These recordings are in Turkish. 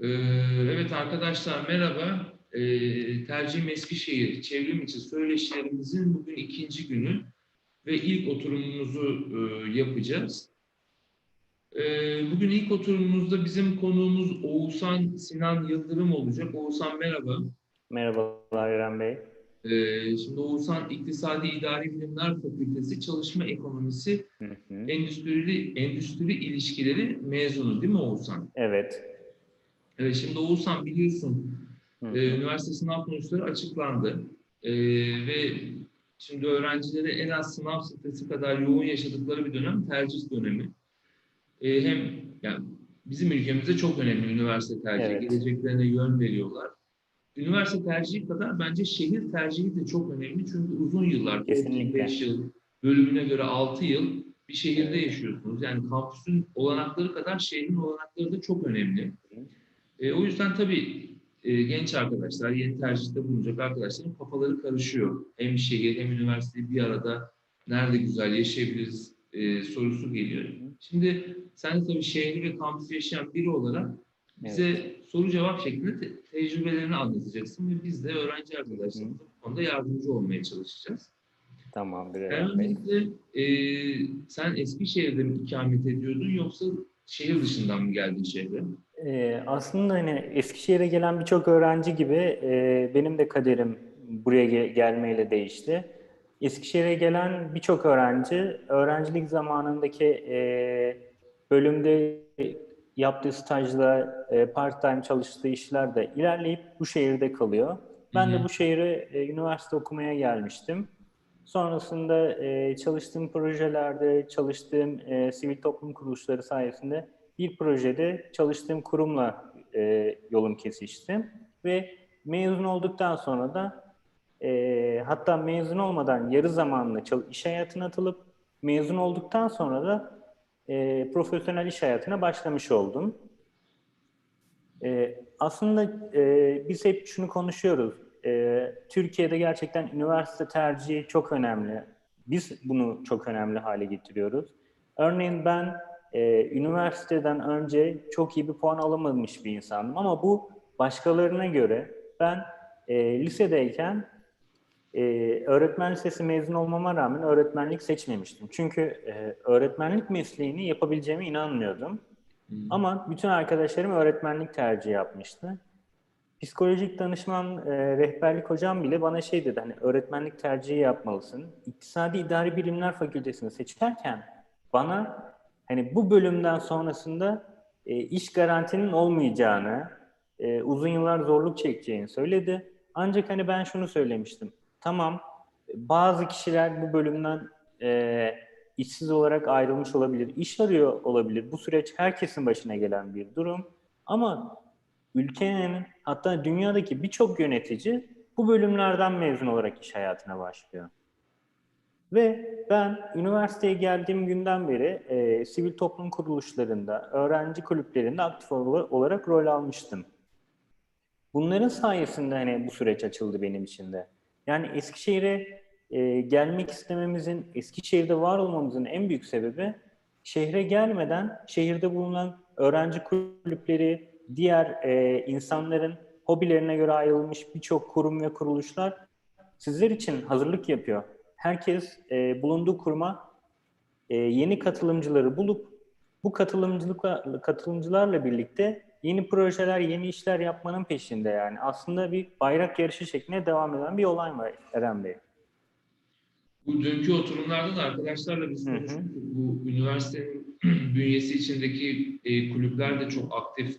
Ee, evet arkadaşlar merhaba. Ee, Tercihim Eskişehir çevrim içi söyleşilerimizin bugün ikinci günü ve ilk oturumumuzu e, yapacağız. Ee, bugün ilk oturumumuzda bizim konuğumuz Oğuzhan Sinan Yıldırım olacak. Oğuzhan merhaba. Merhabalar İrem Bey. Şimdi Oğuzhan İktisadi İdari Bilimler Fakültesi Çalışma Ekonomisi Hı hı. Endüstrili Endüstri İlişkileri mezunu değil mi Oğuzhan? Evet. Evet, şimdi Oğuzhan biliyorsun hı. üniversite sınav sonuçları açıklandı. Ee, ve şimdi öğrencileri en az sınav stresi kadar yoğun yaşadıkları bir dönem tercih dönemi. Ee, hem yani bizim ülkemizde çok önemli üniversite tercihi. Evet. Geleceklerine yön veriyorlar. Üniversite tercihi kadar bence şehir tercihi de çok önemli. Çünkü uzun yıllar, Kesinlikle. 5 yıl, bölümüne göre 6 yıl bir şehirde yaşıyorsunuz. Yani kampüsün olanakları kadar şehrin olanakları da çok önemli. E, o yüzden tabii e, genç arkadaşlar, yeni tercihte bulunacak arkadaşların kafaları karışıyor. Hem şehir hem üniversiteyi bir arada nerede güzel yaşayabiliriz e, sorusu geliyor. Şimdi sen de tabii şehri ve kampüsü yaşayan biri olarak bize soru cevap şeklinde te- tecrübelerini anlatacaksın ve biz de öğrenci arkadaşlarımıza bu konuda yardımcı olmaya çalışacağız. Tamamdır öncelikle e, sen Eskişehir'de mi ikamet ediyordun yoksa şehir dışından mı geldin şehre? Ee, aslında hani Eskişehir'e gelen birçok öğrenci gibi e, benim de kaderim buraya ge- gelmeyle değişti. Eskişehir'e gelen birçok öğrenci öğrencilik zamanındaki e, bölümde yaptığı stajla, e, part-time çalıştığı işlerde ilerleyip bu şehirde kalıyor. Ben Hı de bu şehre e, üniversite okumaya gelmiştim. Sonrasında e, çalıştığım projelerde, çalıştığım e, sivil toplum kuruluşları sayesinde bir projede çalıştığım kurumla e, yolum kesişti. Ve mezun olduktan sonra da e, hatta mezun olmadan yarı zamanlı iş hayatına atılıp mezun olduktan sonra da e, profesyonel iş hayatına başlamış oldum. E, aslında e, biz hep şunu konuşuyoruz. E, Türkiye'de gerçekten üniversite tercihi çok önemli. Biz bunu çok önemli hale getiriyoruz. Örneğin ben e, üniversiteden önce çok iyi bir puan alamamış bir insandım ama bu başkalarına göre ben e, lisedeyken e, öğretmen lisesi mezun olmama rağmen öğretmenlik seçmemiştim. Çünkü e, öğretmenlik mesleğini yapabileceğime inanmıyordum. Ama bütün arkadaşlarım öğretmenlik tercihi yapmıştı. Psikolojik danışman, e, rehberlik hocam bile bana şey dedi hani öğretmenlik tercihi yapmalısın. İktisadi İdari Bilimler Fakültesini seçerken bana hani bu bölümden sonrasında e, iş garantinin olmayacağını, e, uzun yıllar zorluk çekeceğini söyledi. Ancak hani ben şunu söylemiştim. Tamam bazı kişiler bu bölümden e, işsiz olarak ayrılmış olabilir, iş arıyor olabilir. Bu süreç herkesin başına gelen bir durum. Ama ülkenin hatta dünyadaki birçok yönetici bu bölümlerden mezun olarak iş hayatına başlıyor. Ve ben üniversiteye geldiğim günden beri e, sivil toplum kuruluşlarında, öğrenci kulüplerinde aktif ol- olarak rol almıştım. Bunların sayesinde hani bu süreç açıldı benim için de. Yani Eskişehir'e e, gelmek istememizin, Eskişehir'de var olmamızın en büyük sebebi şehre gelmeden şehirde bulunan öğrenci kulüpleri, diğer e, insanların hobilerine göre ayrılmış birçok kurum ve kuruluşlar sizler için hazırlık yapıyor. Herkes e, bulunduğu kuruma e, yeni katılımcıları bulup bu katılımcılıkla, katılımcılarla birlikte yeni projeler, yeni işler yapmanın peşinde yani. Aslında bir bayrak yarışı şeklinde devam eden bir olay var Eren Bey. Bu dünkü oturumlarda da arkadaşlarla biz Hı hı. konuştuk. Bu üniversitenin bünyesi içindeki e, kulüpler de çok aktif.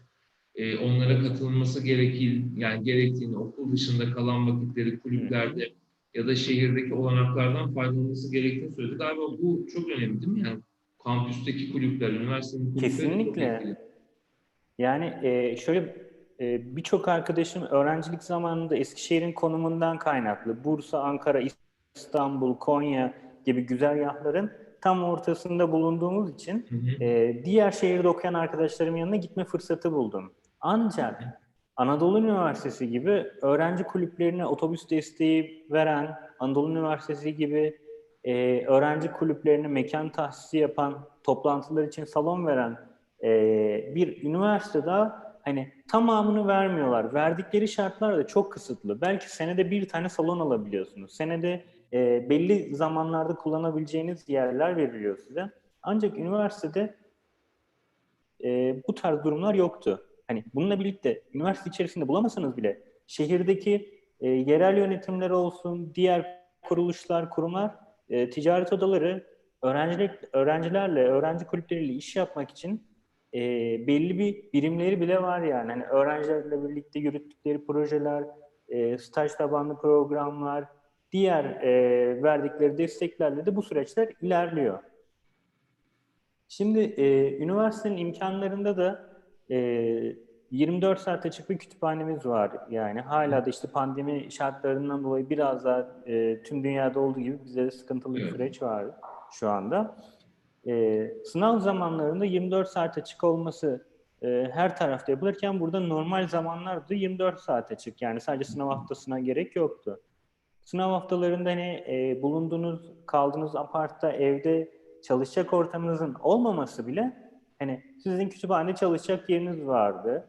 E, onlara katılması gerekir, yani gerektiğini okul dışında kalan vakitleri kulüplerde ya da şehirdeki olanaklardan faydalanması gerektiğini söyledi. Galiba bu çok önemli değil mi? Yani kampüsteki kulüpler, üniversitenin kulüpleri Kesinlikle. Yani e, şöyle e, birçok arkadaşım öğrencilik zamanında Eskişehir'in konumundan kaynaklı Bursa, Ankara, İstanbul, Konya gibi güzergahların tam ortasında bulunduğumuz için Hı hı. e, diğer şehirde okuyan arkadaşlarımın yanına gitme fırsatı buldum. Ancak Anadolu Üniversitesi gibi öğrenci kulüplerine otobüs desteği veren, Anadolu Üniversitesi gibi e, öğrenci kulüplerine mekan tahsisi yapan, toplantılar için salon veren e, bir üniversite daha hani tamamını vermiyorlar. Verdikleri şartlar da çok kısıtlı. Belki senede bir tane salon alabiliyorsunuz. Senede e, belli zamanlarda kullanabileceğiniz yerler veriliyor size. Ancak üniversitede e, bu tarz durumlar yoktu. Hani bununla birlikte üniversite içerisinde bulamasanız bile şehirdeki e, yerel yönetimler olsun, diğer kuruluşlar, kurumlar, e, ticaret odaları öğrenciler, öğrencilerle, öğrenci kulüpleriyle iş yapmak için e, belli bir birimleri bile var yani. Hani öğrencilerle birlikte yürüttükleri projeler, e, staj tabanlı programlar, diğer e, verdikleri desteklerle de bu süreçler ilerliyor. Şimdi e, üniversitenin imkanlarında da e, 24 saat açık bir kütüphanemiz var. Yani hala da işte pandemi şartlarından dolayı biraz daha e, tüm dünyada olduğu gibi bize de sıkıntılı bir süreç var şu anda. E, sınav zamanlarında 24 saat açık olması e, her tarafta yapılırken burada normal zamanlarda 24 saat açık. Yani sadece sınav haftasına gerek yoktu. Sınav haftalarında hani e, bulunduğunuz, kaldığınız apartta, evde çalışacak ortamınızın olmaması bile hani sizin kütüphanede çalışacak yeriniz vardı.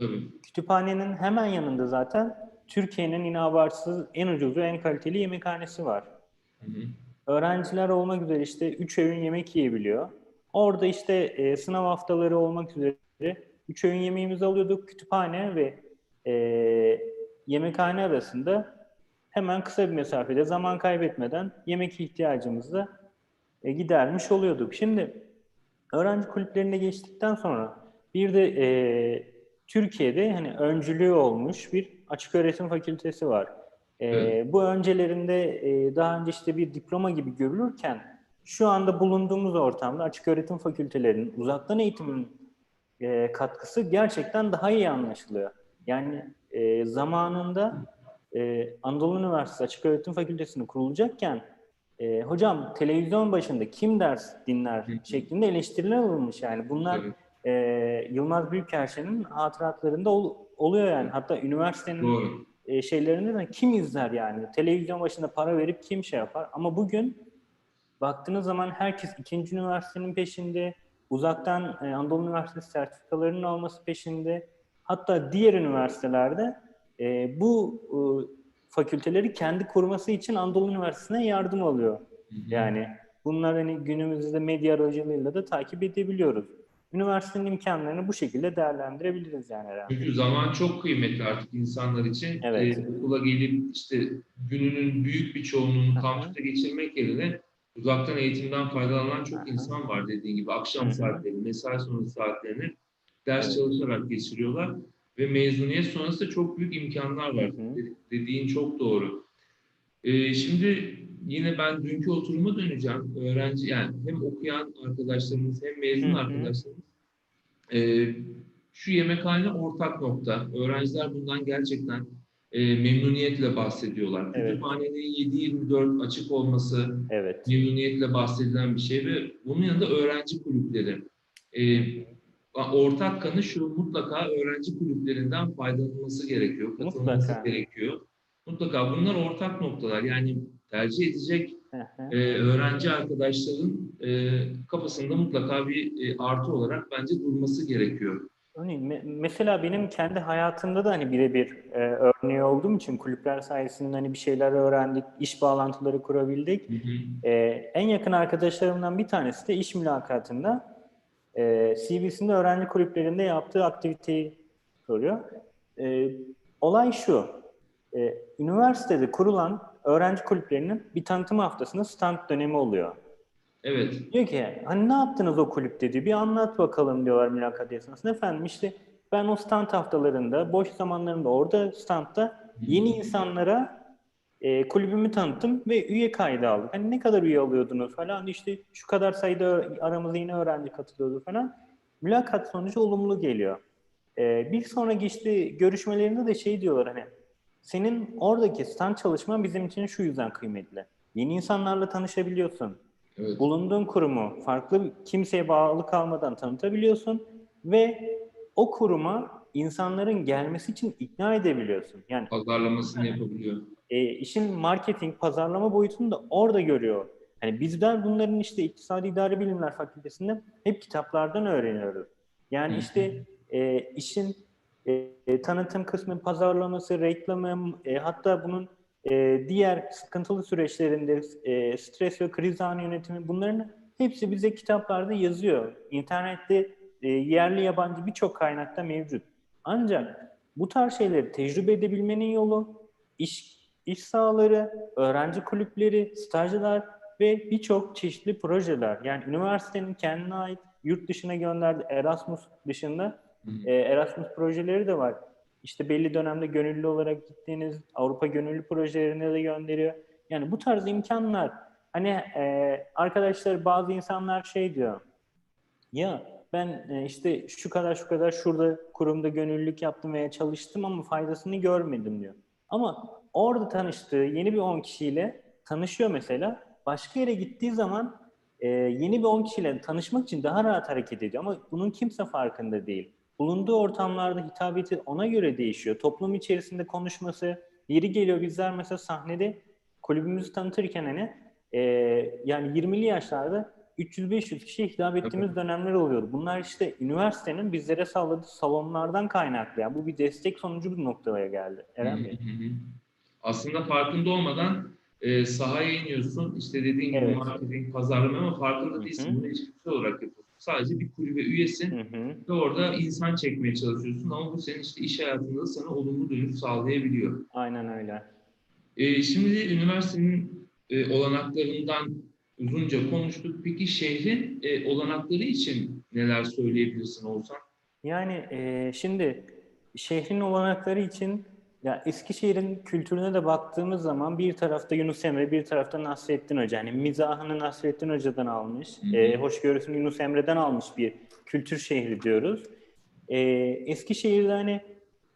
Tabii. Kütüphanenin hemen yanında zaten Türkiye'nin yine abartısız en ucuz ve en kaliteli yemekhanesi var. Hı hı. Öğrenciler olmak üzere işte 3 öğün yemek yiyebiliyor. Orada işte e, sınav haftaları olmak üzere 3 öğün yemeğimizi alıyorduk. Kütüphane ve e, yemekhane arasında hemen kısa bir mesafede zaman kaybetmeden yemek ihtiyacımızı e, gidermiş oluyorduk. Şimdi öğrenci kulüplerine geçtikten sonra bir de e, Türkiye'de hani öncülüğü olmuş bir açık öğretim fakültesi var. E, Evet. Bu öncelerinde e, daha önce işte bir diploma gibi görülürken şu anda bulunduğumuz ortamda açık öğretim fakültelerinin uzaktan eğitimin e, katkısı gerçekten daha iyi anlaşılıyor. Yani e, zamanında e, Anadolu Üniversitesi Açık Öğretim Fakültesini kurulacakken e, hocam televizyon başında kim ders dinler şeklinde eleştiriler alınmış yani. Bunlar Tabii. e, Yılmaz Büyükerşen'in hatıratlarında ol- oluyor yani. Hatta üniversitenin Doğru. e, şeylerinde de kim izler yani? Televizyon başında para verip kim şey yapar? Ama bugün baktığınız zaman herkes ikinci üniversitenin peşinde, uzaktan e, Anadolu Üniversitesi sertifikalarının alması peşinde. Hatta diğer üniversitelerde e, bu e, fakülteleri kendi kurması için Anadolu Üniversitesi'ne yardım alıyor. Yani bunlar hani günümüzde medya aracılığıyla da takip edebiliyoruz. Üniversitenin imkanlarını bu şekilde değerlendirebiliriz yani herhalde. Çünkü zaman çok kıymetli artık insanlar için. Evet. Ee, okula gelip işte gününün büyük bir çoğunluğunu kampüste geçirmek yerine uzaktan eğitimden faydalanan çok insan var dediğin gibi. Akşam saatleri, mesai sonrası saatlerini ders Evet. çalışarak geçiriyorlar. Ve mezuniyet sonrası çok büyük imkanlar var. Hı hı. De- Dediğin çok doğru. Ee, şimdi yine ben dünkü oturuma döneceğim. Öğrenci yani hem okuyan arkadaşlarımız hem mezun Hı hı. arkadaşlarımız. Ee, şu yemekhane ortak nokta. Öğrenciler bundan gerçekten e, memnuniyetle bahsediyorlar. Evet. Kütüphanenin 7-24 açık olması Evet. memnuniyetle bahsedilen bir şey ve bunun yanında öğrenci kulüpleri. Ee, ortak kanı şu mutlaka öğrenci kulüplerinden faydalanılması gerekiyor, katılması Mutlaka. gerekiyor. Mutlaka bunlar ortak noktalar. Yani tercih edecek e, öğrenci arkadaşların e, kafasında mutlaka bir e, artı olarak bence durması gerekiyor. Örneğin, me- mesela benim kendi hayatımda da hani birebir e, örneği olduğum için kulüpler sayesinde hani bir şeyler öğrendik, iş bağlantıları kurabildik. Hı hı. E, en yakın arkadaşlarımdan bir tanesi de iş mülakatında e, CV'sinde öğrenci kulüplerinde yaptığı aktiviteyi soruyor. E, olay şu, e, üniversitede kurulan öğrenci kulüplerinin bir tanıtım haftasında stand dönemi oluyor. Evet. Diyor ki hani ne yaptınız o kulüpte diyor. Bir anlat bakalım diyorlar mülakat esnasında. Efendim işte ben o stand haftalarında, boş zamanlarımda orada standta yeni insanlara e, kulübümü tanıttım ve üye kaydı aldık. Hani ne kadar üye alıyordunuz falan işte şu kadar sayıda aramıza yine öğrenci katılıyordu falan. Mülakat sonucu olumlu geliyor. E, bir sonraki işte görüşmelerinde de şey diyorlar hani senin oradaki stand çalışman bizim için şu yüzden kıymetli. Yeni insanlarla tanışabiliyorsun Evet. bulunduğun kurumu farklı kimseye bağlı kalmadan tanıtabiliyorsun ve o kuruma insanların gelmesi için ikna edebiliyorsun. Yani Pazarlamasını yapabiliyor. E, işin marketing, pazarlama boyutunu da orada görüyor. Yani bizler bunların işte İktisadi İdari Bilimler Fakültesi'nde hep kitaplardan öğreniyoruz. Yani işte e, işin e, e, tanıtım kısmı, pazarlaması, reklamı, e, hatta bunun e, diğer sıkıntılı süreçlerinde e, stres ve kriz anı yönetimi bunların hepsi bize kitaplarda yazıyor. İnternette e, yerli yabancı birçok kaynakta mevcut. Ancak bu tarz şeyleri tecrübe edebilmenin yolu iş, iş sahaları, öğrenci kulüpleri, stajlar ve birçok çeşitli projeler. Yani üniversitenin kendine ait yurt dışına gönderdiği Erasmus dışında e, Erasmus projeleri de var. İşte belli dönemde gönüllü olarak gittiğiniz Avrupa gönüllü projelerine de gönderiyor. Yani bu tarz imkanlar hani e, arkadaşlar bazı insanlar şey diyor. Ya ben e, işte şu kadar şu kadar şurada kurumda gönüllülük yaptım veya çalıştım ama faydasını görmedim diyor. Ama orada tanıştığı yeni bir 10 kişiyle tanışıyor mesela. Başka yere gittiği zaman e, yeni bir 10 kişiyle tanışmak için daha rahat hareket ediyor. Ama bunun kimse farkında değil. Bulunduğu ortamlarda hitabeti ona göre değişiyor. Toplum içerisinde konuşması, yeri geliyor bizler mesela sahnede kulübümüzü tanıtırken hani e, yani 20'li yaşlarda 300-500 kişiye hitap ettiğimiz dönemler oluyor. Bunlar işte üniversitenin bizlere sağladığı salonlardan kaynaklı. Yani bu bir destek sonucu bir noktaya geldi. Eren Bey. Aslında farkında olmadan e, sahaya iniyorsun. İşte dediğin gibi Evet. marketing, pazarlama ama farkında Hı hı. değilsin. Bunu içgüdüsel olarak yapıyorsun. Sadece bir kulübe üyesin Hı hı. ve orada insan çekmeye çalışıyorsun ama bu senin işte iş hayatında da sana olumlu dönüş sağlayabiliyor. Aynen öyle. E, şimdi üniversitenin e, olanaklarından uzunca konuştuk. Peki şehrin e, olanakları için neler söyleyebilirsin Oğuzhan? Yani e, şimdi şehrin olanakları için ya Eskişehir'in kültürüne de baktığımız zaman bir tarafta Yunus Emre, bir tarafta Nasrettin Hoca. Yani mizahını Nasrettin Hoca'dan almış, Hı hı. e, hoşgörüsünü Yunus Emre'den almış bir kültür şehri diyoruz. E, Eskişehir'de hani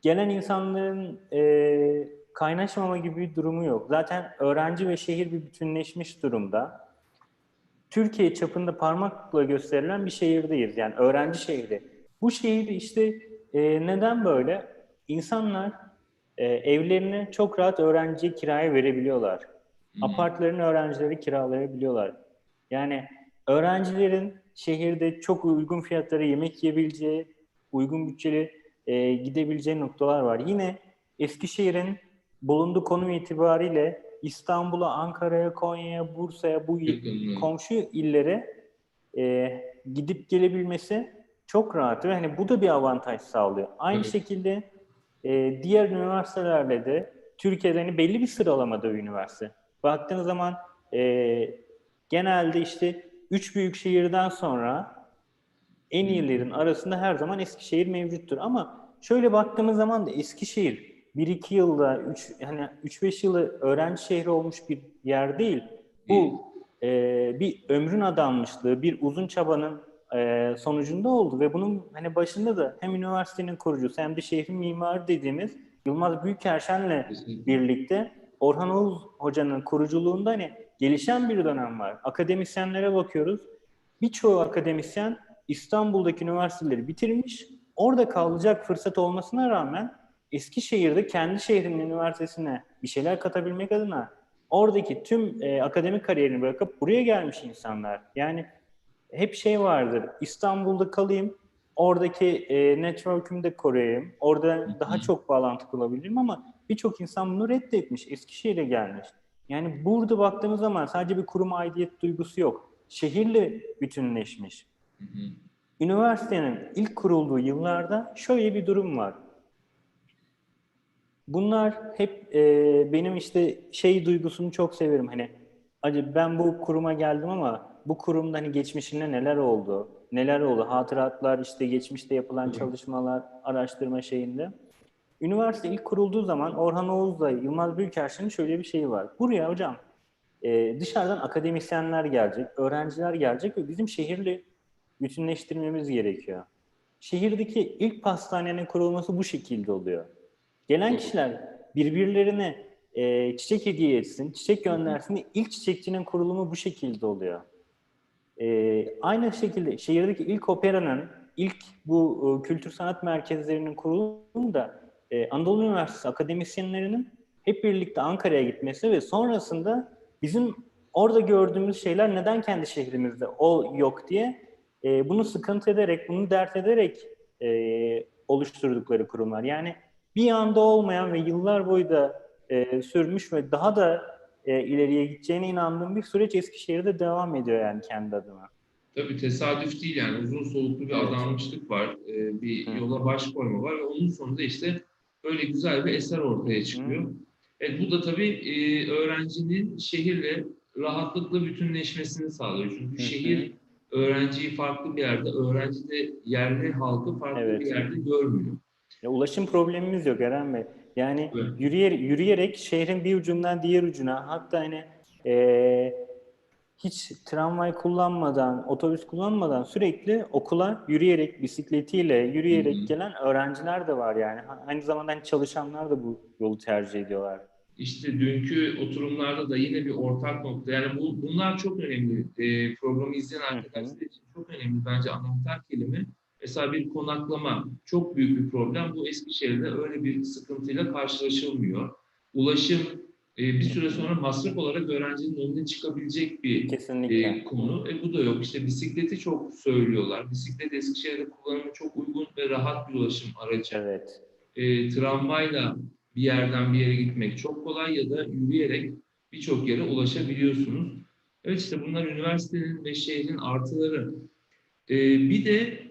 gelen insanların e, kaynaşmama gibi bir durumu yok. Zaten öğrenci ve şehir bir bütünleşmiş durumda. Türkiye çapında parmakla gösterilen bir şehirdeyiz. Yani öğrenci şehri. Bu şehir işte e, neden böyle? İnsanlar e, evlerini çok rahat öğrenciye kiraya verebiliyorlar. Apartlarını öğrencileri kiralayabiliyorlar. Yani öğrencilerin şehirde çok uygun fiyatlara yemek yiyebileceği, uygun bütçeli e, gidebileceği noktalar var. Yine Eskişehir'in bulunduğu konum itibariyle İstanbul'a, Ankara'ya, Konya'ya, Bursa'ya bu komşu illere e, gidip gelebilmesi çok rahat ve hani bu da bir avantaj sağlıyor. Aynı Evet. şekilde e, diğer üniversitelerle de Türkiye'de hani belli bir sıralamada üniversite. Baktığınız zaman e, genelde işte üç büyük şehirden sonra en iyilerin arasında her zaman Eskişehir mevcuttur. Ama şöyle baktığımız zaman da Eskişehir 1-2 yılda, 3 hani 3-5 yılı öğrenci şehri olmuş bir yer değil. Bu e, bir ömrün adanmışlığı, bir uzun çabanın e, sonucunda oldu ve bunun hani başında da hem üniversitenin kurucusu hem de şehrin mimarı dediğimiz Yılmaz Büyükerşen'le birlikte Orhan Oğuz Hoca'nın kuruculuğunda hani gelişen bir dönem var. Akademisyenlere bakıyoruz. Birçoğu akademisyen İstanbul'daki üniversiteleri bitirmiş. Orada kalacak fırsat olmasına rağmen Eskişehir'de kendi şehrinin üniversitesine bir şeyler katabilmek adına oradaki tüm e, akademik kariyerini bırakıp buraya gelmiş insanlar. Yani hep şey vardır. İstanbul'da kalayım, oradaki e, network'ümü de koruyayım. Orada daha çok bağlantı kurabilirim ama birçok insan bunu reddetmiş. Eskişehir'e gelmiş. Yani burada baktığımız zaman sadece bir kurum aidiyet duygusu yok. Şehirle bütünleşmiş. Hı hı. Üniversitenin ilk kurulduğu yıllarda şöyle bir durum var. Bunlar hep e, benim işte şey duygusunu çok severim. Hani acı ben bu kuruma geldim ama bu kurumda hani geçmişinde neler oldu? Neler oldu? Hatıratlar işte geçmişte yapılan çalışmalar, araştırma şeyinde. Üniversite ilk kurulduğu zaman Orhan Oğuz'la Yılmaz Büyükerşen'in şöyle bir şeyi var. Buraya hocam e, dışarıdan akademisyenler gelecek, öğrenciler gelecek ve bizim şehirle bütünleştirmemiz gerekiyor. Şehirdeki ilk pastanenin kurulması bu şekilde oluyor. Gelen kişiler birbirlerine e, çiçek hediye etsin, çiçek göndersin. İlk çiçekçinin kurulumu bu şekilde oluyor. E, aynı şekilde şehirdeki ilk operanın, ilk bu e, kültür sanat merkezlerinin kurulumu da e, Anadolu Üniversitesi akademisyenlerinin hep birlikte Ankara'ya gitmesi ve sonrasında bizim orada gördüğümüz şeyler neden kendi şehrimizde o yok diye e, bunu sıkıntı ederek, bunu dert ederek e, oluşturdukları kurumlar. Yani bir anda olmayan ve yıllar boyu da e, sürmüş ve daha da e, ileriye gideceğine inandığım bir süreç Eskişehir'de devam ediyor yani kendi adıma. Tabii tesadüf değil yani uzun soluklu bir Evet. adanmışlık var, e, bir Hı. yola baş koyma var ve onun sonunda işte böyle güzel bir eser ortaya çıkıyor. Evet, bu da tabii e, öğrencinin şehirle rahatlıkla bütünleşmesini sağlıyor. Çünkü Hı hı. şehir öğrenciyi farklı bir yerde, öğrenci de yerli halkı farklı Evet. bir yerde görmüyor. Ya ulaşım problemimiz yok Eren Bey. Yani Evet. yürüyerek, yürüyerek şehrin bir ucundan diğer ucuna hatta hani e, hiç tramvay kullanmadan, otobüs kullanmadan sürekli okula yürüyerek, bisikletiyle yürüyerek hı. gelen öğrenciler de var yani. Aynı zamanda hani çalışanlar da bu yolu tercih ediyorlar. İşte dünkü oturumlarda da yine bir ortak nokta. Yani bu, bunlar çok önemli. E, programı izleyen arkadaşlar için çok önemli bence anahtar kelime. Mesela bir konaklama çok büyük bir problem. Bu Eskişehir'de öyle bir sıkıntıyla karşılaşılmıyor. Ulaşım e, bir süre sonra masraf olarak öğrencinin önüne çıkabilecek bir Kesinlikle. e, konu. E, bu da yok. İşte bisikleti çok söylüyorlar. Bisiklet Eskişehir'de kullanımı çok uygun ve rahat bir ulaşım aracı Evet. e, tramvayla bir yerden bir yere gitmek çok kolay ya da yürüyerek birçok yere ulaşabiliyorsunuz. Evet işte bunlar üniversitenin ve şehrin artıları. E, bir de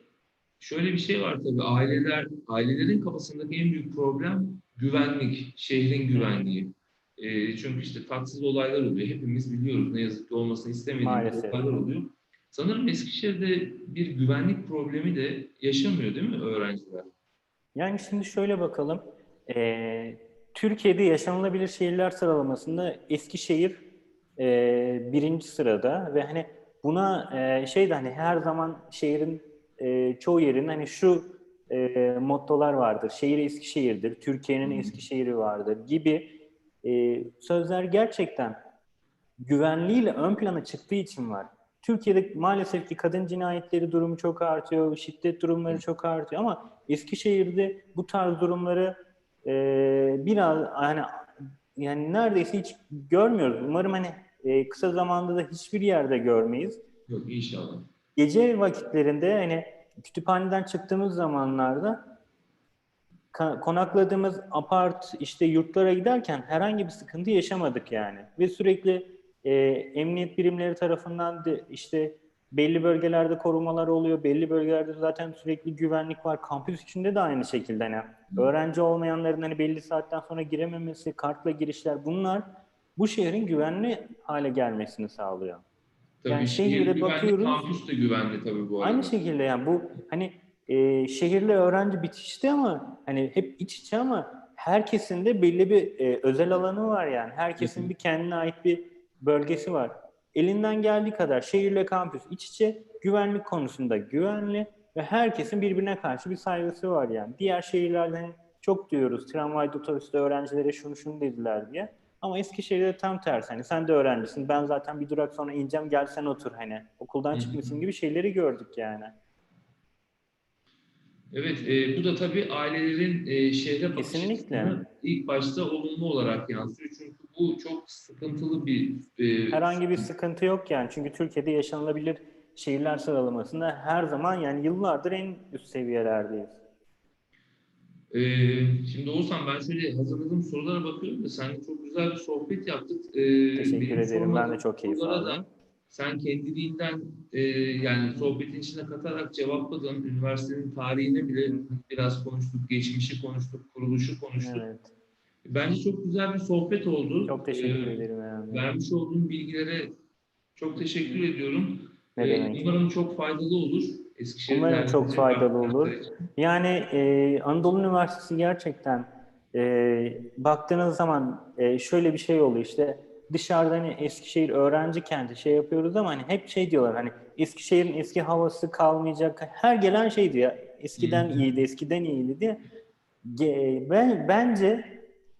şöyle bir şey var tabii aileler ailelerin kafasındaki en büyük problem güvenlik, şehrin güvenliği. E, çünkü işte tatsız olaylar oluyor. Hepimiz biliyoruz ne yazık ki olmasını istemediğimiz olaylar oluyor. Sanırım Eskişehir'de bir güvenlik problemi de yaşamıyor değil mi öğrenciler? Yani şimdi şöyle bakalım. Ee, Türkiye'de yaşanılabilir şehirler sıralamasında Eskişehir e, birinci sırada ve hani buna e, şey de hani her zaman şehrin e, çoğu yerin hani şu e, mottolar vardır. Şehir Eskişehir'dir, Türkiye'nin. Eskişehir'i vardır gibi e, sözler gerçekten güvenliğiyle ön plana çıktığı için var. Türkiye'de maalesef ki kadın cinayetleri durumu çok artıyor, şiddet durumları çok artıyor ama Eskişehir'de bu tarz durumları e, biraz hani yani neredeyse hiç görmüyoruz. Umarım hani e, kısa zamanda da hiçbir yerde görmeyiz. Yok inşallah. Gece vakitlerinde hani kütüphaneden çıktığımız zamanlarda konakladığımız apart işte yurtlara giderken herhangi bir sıkıntı yaşamadık yani. Ve sürekli e, emniyet birimleri tarafından de işte belli bölgelerde korumalar oluyor. Belli bölgelerde zaten sürekli güvenlik var. Kampüs içinde de aynı şekilde hani öğrenci olmayanların hani belli saatten sonra girememesi, kartla girişler bunlar bu şehrin güvenli hale gelmesini sağlıyor. Tabii Yani şehir şehirde güvenli, bakıyoruz. kampüs de güvenli tabii bu arada. Aynı şekilde yani bu hani e, şehirle öğrenci bitişti ama hani hep iç içe ama herkesin de belli bir e, özel alanı var yani. Herkesin hı. bir kendine ait bir bölgesi var. Elinden geldiği kadar şehirle kampüs iç içe güvenlik konusunda güvenli ve herkesin birbirine karşı bir saygısı var yani. Diğer şehirlerden hani çok diyoruz tramvayda otobüste öğrencilere şunu şunu dediler diye. Ama Eskişehir'de tam tersi. Hani sen de öğrencisin. Ben zaten bir durak sonra ineceğim. Gel sen otur hani. Okuldan çıkmışsın gibi şeyleri gördük yani. Evet, e, bu da tabii ailelerin e, şehre bakış Kesinlikle. açısını ilk başta olumlu olarak yansıyor. Çünkü bu çok sıkıntılı bir e, Herhangi bir sıkıntı yok yani. Çünkü Türkiye'de yaşanılabilir şehirler sıralamasında her zaman yani yıllardır en üst seviyelerdeyiz. E, şimdi Oğuzhan ben şöyle hazırladığım sorulara bakıyorum da seninle çok güzel bir sohbet yaptık. E, Teşekkür ederim. Ben de çok keyif aldım. da sen kendiliğinden e, yani sohbetin içine katarak cevapladın. Üniversitenin tarihine bile biraz konuştuk, geçmişi konuştuk, kuruluşu konuştuk. Evet. Bence çok güzel bir sohbet oldu. Çok teşekkür Ee, ederim. Yani. Vermiş olduğun bilgilere çok teşekkür ediyorum. Ne Ee, umarım çok faydalı olur. Umarım çok faydalı olur. Yani e, Anadolu Üniversitesi gerçekten e, baktığınız zaman e, şöyle bir şey oluyor işte dışarıda hani Eskişehir öğrenci kenti şey yapıyoruz ama hani hep şey diyorlar hani Eskişehir'in eski havası kalmayacak. Her gelen şey diyor eskiden hı. iyiydi, eskiden iyiydi diye. Ben bence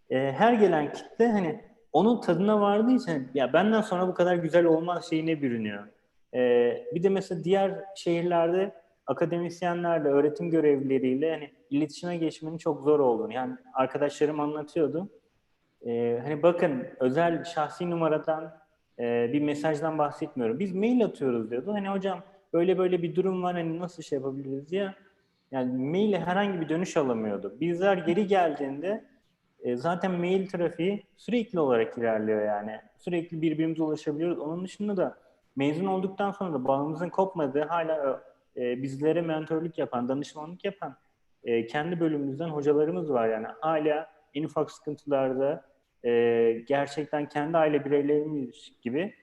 e, her gelen kitle hani onun tadına vardığı için ya benden sonra bu kadar güzel olmaz şeyine bürünüyor. E, bir de mesela diğer şehirlerde akademisyenlerle, öğretim görevlileriyle hani iletişime geçmenin çok zor olduğunu. Yani arkadaşlarım anlatıyordu. Ee, hani bakın özel şahsi numaradan e, bir mesajdan bahsetmiyorum. Biz mail atıyoruz diyordu. Hani hocam böyle böyle bir durum var hani nasıl şey yapabiliriz diye. Yani maile herhangi bir dönüş alamıyordu. Bizler geri geldiğinde e, zaten mail trafiği sürekli olarak ilerliyor yani. Sürekli birbirimize ulaşabiliyoruz. Onun dışında da mezun olduktan sonra bağımızın kopmadığı hala e, bizlere mentorluk yapan, danışmanlık yapan e, kendi bölümümüzden hocalarımız var yani. Hala en ufak sıkıntılarda e, gerçekten kendi aile bireylerimiz gibi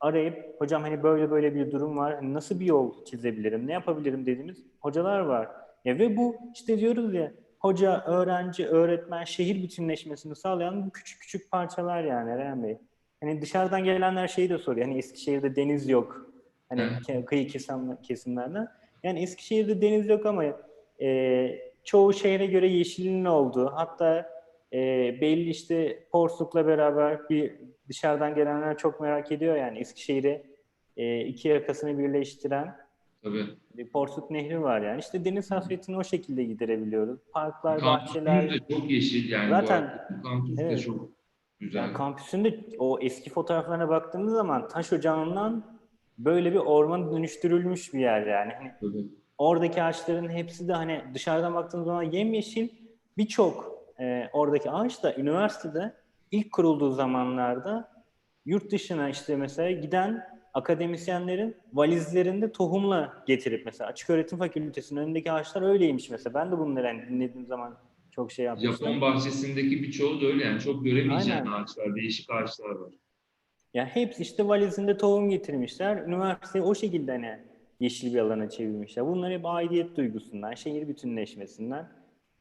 arayıp hocam hani böyle böyle bir durum var. Hani nasıl bir yol çizebilirim? Ne yapabilirim dediğimiz hocalar var. Ya ve bu işte diyoruz ya hoca, öğrenci, öğretmen, şehir bütünleşmesini sağlayan bu küçük küçük parçalar yani Eren Bey. Hani dışarıdan gelenler şeyi de soruyor. Hani Eskişehir'de deniz yok. Hani kıyı kesim, kesimlerden. Yani Eskişehir'de deniz yok ama e, çoğu şehre göre yeşilin olduğu hatta e, belli işte Porsuk'la beraber bir dışarıdan gelenler çok merak ediyor yani Eskişehir'i e, iki yakasını birleştiren Tabii. bir Porsuk Nehri var yani. İşte deniz hasretini o şekilde giderebiliyoruz. Parklar, Kampüsümüz bahçeler. de çok yeşil yani. Zaten- bu kampüs de evet. çok güzel. Yani kampüsünde o eski fotoğraflarına baktığımız zaman taş ocağından böyle bir orman dönüştürülmüş bir yer yani. Hani oradaki ağaçların hepsi de hani dışarıdan baktığımız zaman yemyeşil birçok e, oradaki ağaç da üniversitede ilk kurulduğu zamanlarda yurt dışına işte mesela giden akademisyenlerin valizlerinde tohumla getirip mesela açık öğretim fakültesinin önündeki ağaçlar öyleymiş mesela. Ben de bunları hani dinlediğim zaman çok şey yapmıştım. Japon bahçesindeki birçoğu da öyle yani. Çok göremeyeceğin Aynen. ağaçlar, değişik ağaçlar var. Ya hepsi işte valizinde tohum getirmişler. Üniversiteyi o şekilde hani yeşil bir alana çevirmişler. Bunlar hep aidiyet duygusundan, şehir bütünleşmesinden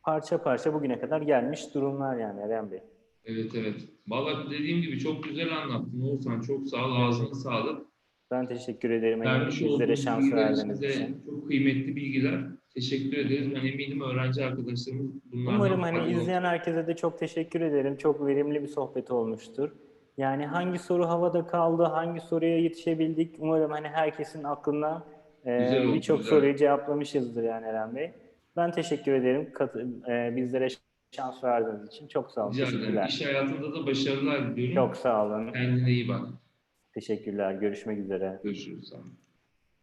parça parça bugüne kadar gelmiş durumlar yani Eren Bey. Evet evet. Vallahi dediğim gibi çok güzel anlattın Oğuzhan. Çok sağ ol. Ağzına sağlık. Ben teşekkür ederim. Hani Vermiş bizlere şans verdiğiniz size için. çok kıymetli bilgiler. Teşekkür ederiz. Ben eminim öğrenci arkadaşlarımız bunlardan Umarım hani izleyen herkese de çok teşekkür ederim. Çok verimli bir sohbet olmuştur. Yani hangi soru havada kaldı, hangi soruya yetişebildik umarım hani herkesin aklına e, birçok soruyu cevaplamışızdır yani Eren Bey. Ben teşekkür ederim kat- e, bizlere şans verdiğiniz için. Çok sağ olun. Rica ederim. İş hayatında da başarılar diliyorum. Çok sağ olun. Kendine iyi bak. Teşekkürler. Görüşmek üzere. Görüşürüz. Sağ olun.